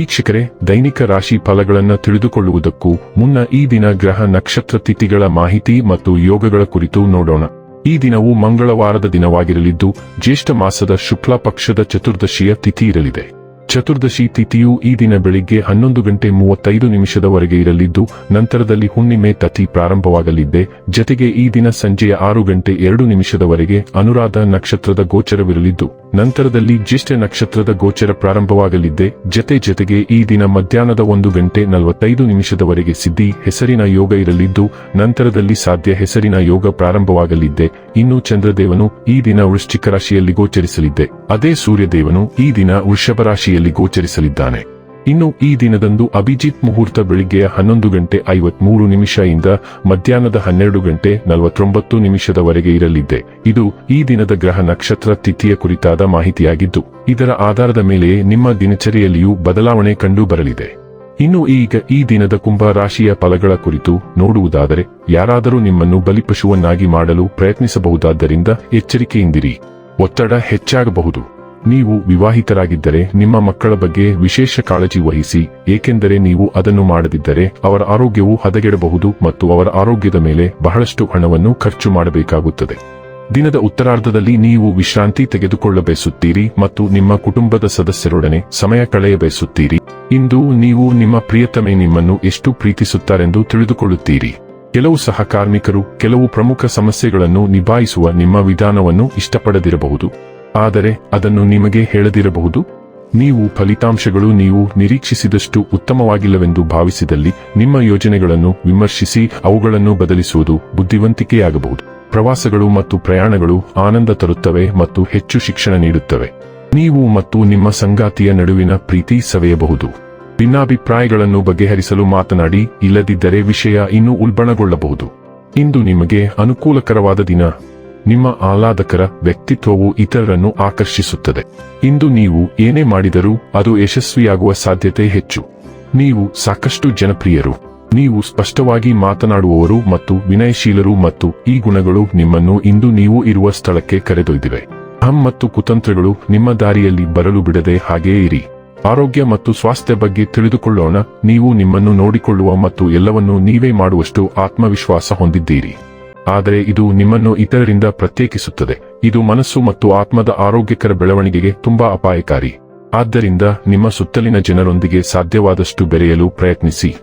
ವೀಕ್ಷಕರೇ, ದೈನಿಕ ರಾಶಿ ಫಲಗಳನ್ನು ತಿಳಿದುಕೊಳ್ಳುವುದಕ್ಕೂ ಮುನ್ನ ಈ ದಿನ ಗ್ರಹ ನಕ್ಷತ್ರ ತಿಥಿಗಳ ಮಾಹಿತಿ ಮತ್ತು ಯೋಗಗಳ ಕುರಿತು ನೋಡೋಣ. ಈ ದಿನವು ಮಂಗಳವಾರದ ದಿನವಾಗಿರಲಿದ್ದು, ಜ್ಯೇಷ್ಠ ಮಾಸದ ಶುಕ್ಲ ಪಕ್ಷದ ಚತುರ್ದಶಿಯ ತಿಥಿ ಇರಲಿದೆ. ಚತುರ್ದಶಿ ತಿಥಿಯು ಈ ದಿನ ಬೆಳಿಗ್ಗೆ ಹನ್ನೊಂದು ಗಂಟೆ ಮೂವತ್ತೈದು ನಿಮಿಷದವರೆಗೆ ಇರಲಿದ್ದು, ನಂತರದಲ್ಲಿ ಹುಣ್ಣಿಮೆ ತಥಿ ಪ್ರಾರಂಭವಾಗಲಿದ್ದೆ. ಜತೆಗೆ ಈ ದಿನ ಸಂಜೆಯ ಆರು ಗಂಟೆ ಎರಡು ನಿಮಿಷದವರೆಗೆ ಅನುರಾಧ ನಕ್ಷತ್ರದ ಗೋಚರವಿರಲಿದ್ದು ನಂತರದಲ್ಲಿ ಜ್ಯೇಷ್ಠ ನಕ್ಷತ್ರದ ಗೋಚರ ಪ್ರಾರಂಭವಾಗಲಿದ್ದೆ. ಜತೆ ಜತೆಗೆ ಈ ದಿನ ಮಧ್ಯಾಹ್ನದ ಒಂದು ಗಂಟೆ ನಲವತ್ತೈದು ನಿಮಿಷದವರೆಗೆ ಸಿದ್ಧಿ, ಹೆಸರಿನ ಯೋಗ ಇರಲಿದ್ದು, ನಂತರದಲ್ಲಿ ಸಾಧ್ಯ ಹೆಸರಿನ ಯೋಗ ಪ್ರಾರಂಭವಾಗಲಿದ್ದೆ. ಇನ್ನು ಚಂದ್ರದೇವನು ಈ ದಿನ ವೃಶ್ಚಿಕ ರಾಶಿಯಲ್ಲಿ ಗೋಚರಿಸಲಿದ್ದೆ. ಅದೇ ಸೂರ್ಯದೇವನು ಈ ದಿನ ವೃಷಭ ರಾಶಿಯಲ್ಲಿ ಗೋಚರಿಸಲಿದ್ದಾನೆ. ಇನ್ನು ಈ ದಿನದಂದು ಅಭಿಜಿತ್ ಮುಹೂರ್ತ ಬೆಳಿಗ್ಗೆ ಹನ್ನೊಂದು ಗಂಟೆ ಐವತ್ಮೂರು ನಿಮಿಷ ಇಂದ ಮಧ್ಯಾಹ್ನದ ಹನ್ನೆರಡು ಗಂಟೆ ನಲವತ್ತೊಂಬತ್ತು ನಿಮಿಷದವರೆಗೆ ಇರಲಿದೆ. ಇದು ಈ ದಿನದ ಗ್ರಹ ನಕ್ಷತ್ರ ತಿಥಿಯ ಕುರಿತಾದ ಮಾಹಿತಿಯಾಗಿದ್ದು, ಇದರ ಆಧಾರದ ಮೇಲೆ ನಿಮ್ಮ ದಿನಚರಿಯಲ್ಲಿಯೂ ಬದಲಾವಣೆ ಕಂಡು ಬರಲಿದೆ ಇನ್ನು ಈಗ ಈ ದಿನದ ಕುಂಭ ರಾಶಿಯ ಫಲಗಳ ಕುರಿತು ನೋಡುವುದಾದರೆ, ಯಾರಾದರೂ ನಿಮ್ಮನ್ನು ಬಲಿಪಶುವನ್ನಾಗಿ ಮಾಡಲು ಪ್ರಯತ್ನಿಸಬಹುದಾದ್ದರಿಂದ ಎಚ್ಚರಿಕೆಯಿಂದಿರಿ. ಒತ್ತಡ ಹೆಚ್ಚಾಗಬಹುದು. ನೀವು ವಿವಾಹಿತರಾಗಿದ್ದರೆ ನಿಮ್ಮ ಮಕ್ಕಳ ಬಗ್ಗೆ ವಿಶೇಷ ಕಾಳಜಿ ವಹಿಸಿ, ಏಕೆಂದರೆ ನೀವು ಅದನ್ನು ಮಾಡದಿದ್ದರೆ ಅವರ ಆರೋಗ್ಯವು ಹದಗೆಡಬಹುದು ಮತ್ತು ಅವರ ಆರೋಗ್ಯದ ಮೇಲೆ ಬಹಳಷ್ಟು ಹಣವನ್ನು ಖರ್ಚು ಮಾಡಬೇಕಾಗುತ್ತದೆ. ದಿನದ ಉತ್ತರಾರ್ಧದಲ್ಲಿ ನೀವು ವಿಶ್ರಾಂತಿ ತೆಗೆದುಕೊಳ್ಳಬಯಸುತ್ತೀರಿ ಮತ್ತು ನಿಮ್ಮ ಕುಟುಂಬದ ಸದಸ್ಯರೊಡನೆ ಸಮಯ ಕಳೆಯಬಯಸುತ್ತೀರಿ. ಇಂದು ನೀವು ನಿಮ್ಮ ಪ್ರಿಯತಮೆ ನಿಮ್ಮನ್ನು ಎಷ್ಟು ಪ್ರೀತಿಸುತ್ತಾರೆಂದು ತಿಳಿದುಕೊಳ್ಳುತ್ತೀರಿ. ಕೆಲವು ಸಹಕಾರ್ಮಿಕರು ಕೆಲವು ಪ್ರಮುಖ ಸಮಸ್ಯೆಗಳನ್ನು ನಿಭಾಯಿಸುವ ನಿಮ್ಮ ವಿಧಾನವನ್ನು ಇಷ್ಟಪಡದಿರಬಹುದು. ಆದರೆ ಅದನ್ನು ನಿಮಗೆ ಹೇಳದಿರಬಹುದು. ನೀವು ಫಲಿತಾಂಶಗಳು ನೀವು ನಿರೀಕ್ಷಿಸಿದಷ್ಟು ಉತ್ತಮವಾಗಿಲ್ಲವೆಂದು ಭಾವಿಸಿದಲ್ಲಿ ನಿಮ್ಮ ಯೋಜನೆಗಳನ್ನು ವಿಮರ್ಶಿಸಿ ಅವುಗಳನ್ನು ಬದಲಿಸುವುದು ಬುದ್ಧಿವಂತಿಕೆಯಾಗಬಹುದು. ಪ್ರವಾಸಗಳು ಮತ್ತು ಪ್ರಯಾಣಗಳು ಆನಂದ ತರುತ್ತವೆ ಮತ್ತು ಹೆಚ್ಚು ಶಿಕ್ಷಣ ನೀಡುತ್ತವೆ. ನೀವು ಮತ್ತು ನಿಮ್ಮ ಸಂಗಾತಿಯ ನಡುವಿನ ಪ್ರೀತಿ ಸವೆಯಬಹುದು. ಭಿನ್ನಾಭಿಪ್ರಾಯಗಳನ್ನು ಬಗೆಹರಿಸಲು ಮಾತನಾಡಿ, ಇಲ್ಲದಿದ್ದರೆ ವಿಷಯ ಇನ್ನೂ ಉಲ್ಬಣಗೊಳ್ಳಬಹುದು. ಇಂದು ನಿಮಗೆ ಅನುಕೂಲಕರವಾದ ದಿನ. ನಿಮ್ಮ ಆಹ್ಲಾದಕರ ವ್ಯಕ್ತಿತ್ವವು ಇತರರನ್ನು ಆಕರ್ಷಿಸುತ್ತದೆ. ಇಂದು ನೀವು ಏನೇ ಮಾಡಿದರೂ ಅದು ಯಶಸ್ವಿಯಾಗುವ ಸಾಧ್ಯತೆ ಹೆಚ್ಚು. ನೀವು ಸಾಕಷ್ಟು ಜನಪ್ರಿಯರು. ನೀವು ಸ್ಪಷ್ಟವಾಗಿ ಮಾತನಾಡುವವರು ಮತ್ತು ವಿನಯಶೀಲರು ಮತ್ತು ಈ ಗುಣಗಳು ನಿಮ್ಮನ್ನು ಇಂದು ನೀವು ಇರುವ ಸ್ಥಳಕ್ಕೆ ಕರೆದೊಯ್ದಿವೆ. ಅಹಂ ಮತ್ತು ಕುತಂತ್ರಗಳು ನಿಮ್ಮ ದಾರಿಯಲ್ಲಿ ಬರಲು ಬಿಡದೆ ಹಾಗೆಯೇ ಇರಿ. ಆರೋಗ್ಯ ಮತ್ತು ಸ್ವಾಸ್ಥ್ಯ ಬಗ್ಗೆ ತಿಳಿದುಕೊಳ್ಳೋಣ. ನೀವು ನಿಮ್ಮನ್ನು ನೋಡಿಕೊಳ್ಳುವ ಮತ್ತು ಎಲ್ಲವನ್ನೂ ನೀವೇ ಮಾಡುವಷ್ಟು ಆತ್ಮವಿಶ್ವಾಸ ಹೊಂದಿದ್ದೀರಿ. ಆದರೆ ಇದು ನಿಮ್ಮನ್ನು ಇತರರಿಂದ ಪ್ರತ್ಯೇಕಿಸುತ್ತದೆ. ಇದು ಮನಸ್ಸು ಮತ್ತು ಆತ್ಮದ ಆರೋಗ್ಯಕರ ಬೆಳವಣಿಗೆಗೆ ತುಂಬಾ ಅಪಾಯಕಾರಿ. ಆದ್ದರಿಂದ ನಿಮ್ಮ ಸುತ್ತಲಿನ ಜನರೊಂದಿಗೆ ಸಾಧ್ಯವಾದಷ್ಟು ಬೆರೆಯಲು ಪ್ರಯತ್ನಿಸಿ.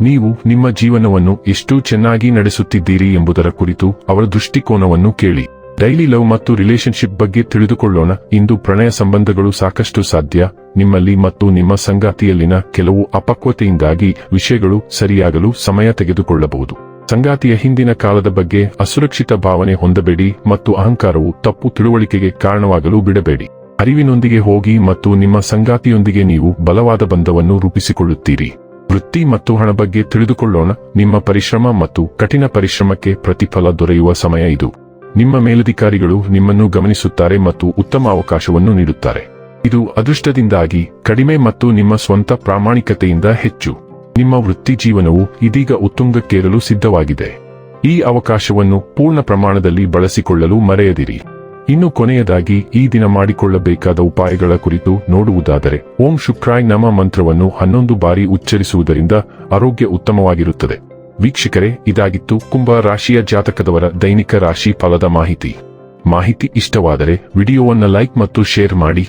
ನೀವು ನಿಮ್ಮ ಜೀವನವನ್ನು ಎಷ್ಟು ಚೆನ್ನಾಗಿ ನಡೆಸುತ್ತಿದ್ದೀರಿ ಎಂಬುದರ ಕುರಿತು ಅವರ ದೃಷ್ಟಿಕೋನವನ್ನು ಕೇಳಿ. ಡೈಲಿ ಲವ್ ಮತ್ತು ರಿಲೇಶನ್ಶಿಪ್ ಬಗ್ಗೆ ತಿಳಿದುಕೊಳ್ಳೋಣ. ಇಂದು ಪ್ರಣಯ ಸಂಬಂಧಗಳು ಸಾಕಷ್ಟು ಸಾಧ್ಯ. ನಿಮ್ಮಲ್ಲಿ ಮತ್ತು ನಿಮ್ಮ ಸಂಗಾತಿಯಲ್ಲಿನ ಕೆಲವು ಅಪಕ್ವತೆಯಿಂದಾಗಿ ವಿಷಯಗಳು ಸರಿಯಾಗಲು ಸಮಯ ತೆಗೆದುಕೊಳ್ಳಬಹುದು. ಸಂಗಾತಿಯ ಹಿಂದಿನ ಕಾಲದ ಬಗ್ಗೆ ಅಸುರಕ್ಷಿತ ಭಾವನೆ ಹೊಂದಬೇಡಿ ಮತ್ತು ಅಹಂಕಾರವು ತಪ್ಪು ತಿಳುವಳಿಕೆಗೆ ಕಾರಣವಾಗಲು ಬಿಡಬೇಡಿ. ಅರಿವಿನೊಂದಿಗೆ ಹೋಗಿ ಮತ್ತು ನಿಮ್ಮ ಸಂಗಾತಿಯೊಂದಿಗೆ ನೀವು ಬಲವಾದ ಬಂಧವನ್ನು ರೂಪಿಸಿಕೊಳ್ಳುತ್ತೀರಿ. ವೃತ್ತಿ ಮತ್ತು ಹಣ ಬಗ್ಗೆ ತಿಳಿದುಕೊಳ್ಳೋಣ. ನಿಮ್ಮ ಪರಿಶ್ರಮ ಮತ್ತು ಕಠಿಣ ಪರಿಶ್ರಮಕ್ಕೆ ಪ್ರತಿಫಲ ದೊರೆಯುವ ಸಮಯ ಇದು. ನಿಮ್ಮ ಮೇಲಧಿಕಾರಿಗಳು ನಿಮ್ಮನ್ನು ಗಮನಿಸುತ್ತಾರೆ ಮತ್ತು ಉತ್ತಮ ಅವಕಾಶವನ್ನು ನೀಡುತ್ತಾರೆ. ಇದು ಅದೃಷ್ಟದಿಂದಾಗಿ ಕಡಿಮೆ ಮತ್ತು ನಿಮ್ಮ ಸ್ವಂತ ಪ್ರಾಮಾಣಿಕತೆಯಿಂದ ಹೆಚ್ಚು. ನಿಮ್ಮ ವೃತ್ತಿ ಜೀವನವು ಇದೀಗ ಉತ್ತುಂಗಕ್ಕೇರಲು ಸಿದ್ಧವಾಗಿದೆ. ಈ ಅವಕಾಶವನ್ನು ಪೂರ್ಣ ಪ್ರಮಾಣದಲ್ಲಿ ಬಳಸಿಕೊಳ್ಳಲು ಮರೆಯದಿರಿ. ಇನ್ನು ಕೊನೆಯದಾಗಿ ಈ ದಿನ ಮಾಡಿಕೊಳ್ಳಬೇಕಾದ ಉಪಾಯಗಳ ಕುರಿತು ನೋಡುವುದಾದರೆ, ಓಂ ಶುಕ್ರಾಯ್ ನಮ ಮಂತ್ರವನ್ನು ಹನ್ನೊಂದು ಬಾರಿ ಉಚ್ಚರಿಸುವುದರಿಂದ ಆರೋಗ್ಯ ಉತ್ತಮವಾಗಿರುತ್ತದೆ. ವೀಕ್ಷಕರೇ, ಇದಾಗಿತ್ತು ಕುಂಭ ರಾಶಿಯ ಜಾತಕದವರ ದೈನಿಕ ರಾಶಿ ಫಲದ ಮಾಹಿತಿ. ಮಾಹಿತಿ ಇಷ್ಟವಾದರೆ ವಿಡಿಯೋವನ್ನು ಲೈಕ್ ಮತ್ತು ಶೇರ್ ಮಾಡಿ.